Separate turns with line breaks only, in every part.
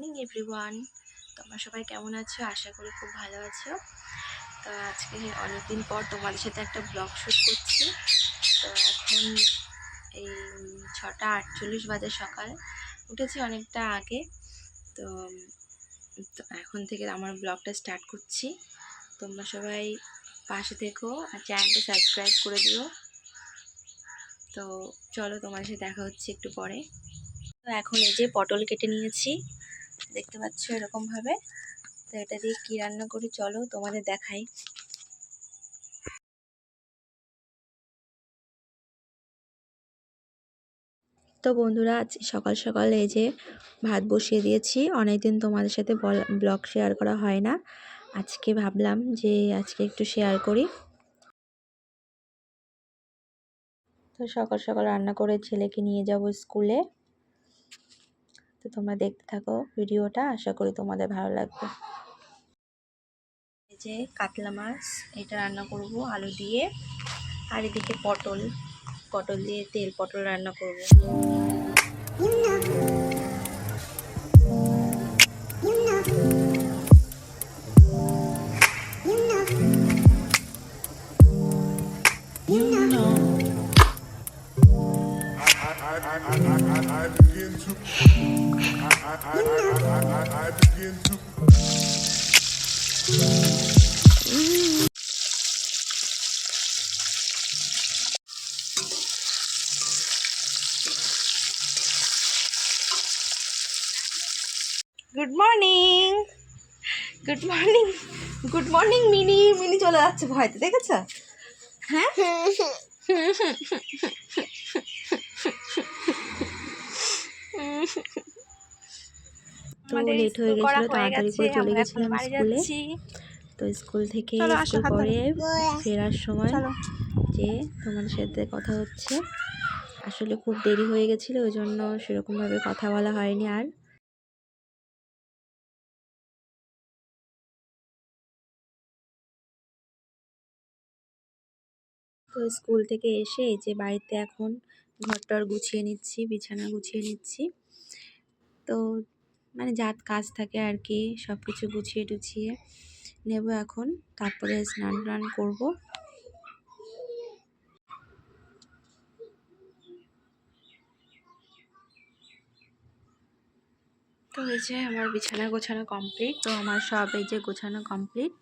Everyone. তোমরা সবাই কেমন আছো? আশা করি খুব ভালো আছো। তো আজকে অনেকদিন পর তোমাদের সাথে একটা ব্লগ শ্যুট করছি। তো এখন এই ছটা আটচল্লিশ বাজে সকাল। উঠেছি অনেকটা আগে। তো তো এখন থেকে আমার ব্লগটা স্টার্ট করছি। তোমরা সবাই পাশে থেকো আর চ্যানেলটা সাবস্ক্রাইব করে দিও। তো চলো তোমার সাথে দেখা হচ্ছে একটু পরে। তো এখন এই যে পটল কেটে নিয়েছি। দেখতে পাচ্ছ এরকম ভাবে তো এটা দিয়ে কি রান্না করি চলো তোমাদের দেখাই। তো বন্ধুরা, আজ সকাল সকাল এই যে ভাত বসিয়ে দিয়েছি। অনেকদিন তোমাদের সাথে ব্লগ শেয়ার করা হয় না। আজকে ভাবলাম যে আজকে একটু শেয়ার করি। তো সকাল সকাল রান্না করে ছেলেকে নিয়ে যাব স্কুলে। তো তোমরা দেখতে থাকো ভিডিওটা আশা করি তোমাদের ভালো লাগবে। যে কাতলা মাছ এটা রান্না করব আলু দিয়ে। আর এদিকে পটল পটল দিয়ে তেল পটল রান্না করব।
I, I, I, I begin to I, I, I, I, I, I begin to
good morning good morning good morning mini mini চলে যাচ্ছে ভয়তে দেখেছ? হ্যাঁ? তো লেট হয়ে গেছিল তাড়াতাড়ি করে চলে গেছিলাম স্কুলে তো স্কুল থেকে স্কুল পরে ফেরার সময় যে তোমাদের সাথে কথা হচ্ছে। আসলে খুব দেরি হয়ে গেছিল ওই জন্য সেরকমভাবে কথা বলা হয়নি আর। তো স্কুল থেকে এসে এই যে বাড়িতে এখন ঘরটর গুছিয়ে নিচ্ছি বিছানা গুছিয়ে নিচ্ছি। তো মানে যাত কাজ থাকে আর কি সব কিছু গুছিয়ে টুছিয়ে নেব এখন। তারপরে স্নান টান করব। তো এই যে আমার বিছানা গোছানো কমপ্লিট তো আমার সব এই যে গোছানো কমপ্লিট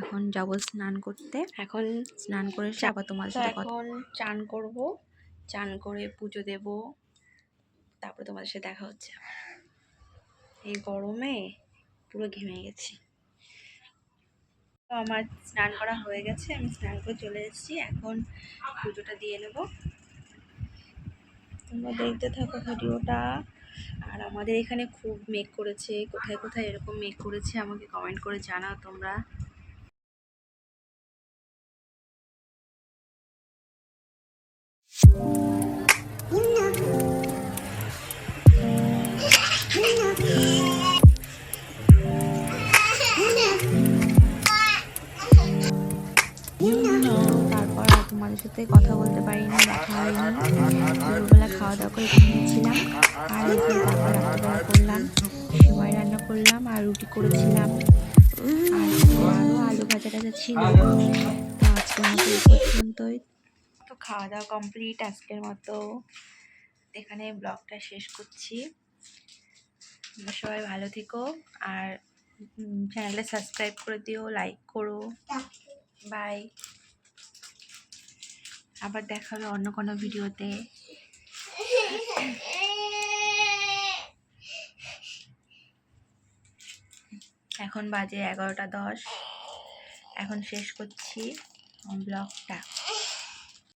এখন যাব স্নান করতে। এখন স্নান করে আবার তোমার সাথে এখন চান করব। চান করে পুজো দেব। তারপরে তোমাদের সাথে দেখা হচ্ছে। এই গরমে পুরো ঘেমে গেছি। তো আমার স্নান করা হয়ে গেছে, আমি স্নান করে চলে এসেছি। এখন পুজোটা দিয়ে নেব। তোমরা দেখতে থাকো ভিডিওটা। আর আমাদের এখানে খুব মেঘ করেছে। কোথায় কোথায় এরকম মেঘ করেছে আমাকে কমেন্ট করে জানাও তোমরা। তারপর আর তোমাদের সাথে কথা বলতে পারিনি, দেখা হয়নি। দুপুরবেলা খাওয়া দাওয়া করে ঘুমিয়েছিলাম। আর রান্না করলাম সেমাই রান্না করলাম, আর রুটি করেছিলাম। আর আরও আলু ভাজা টাজা ছিল। তো আজকের মতো এই পর্যন্তই। তো খাওয়া দাওয়া কমপ্লিট আজকের মতো। এখানে ব্লগটা শেষ করছি। সবাই ভালো থেকো। আর চ্যানেলটা সাবস্ক্রাইব করে দিও, লাইক করো। বাই। আবার দেখা হবে অন্য কোনো ভিডিওতে। এখন বাজে এগারোটা দশ। এখন শেষ করছি ব্লগটা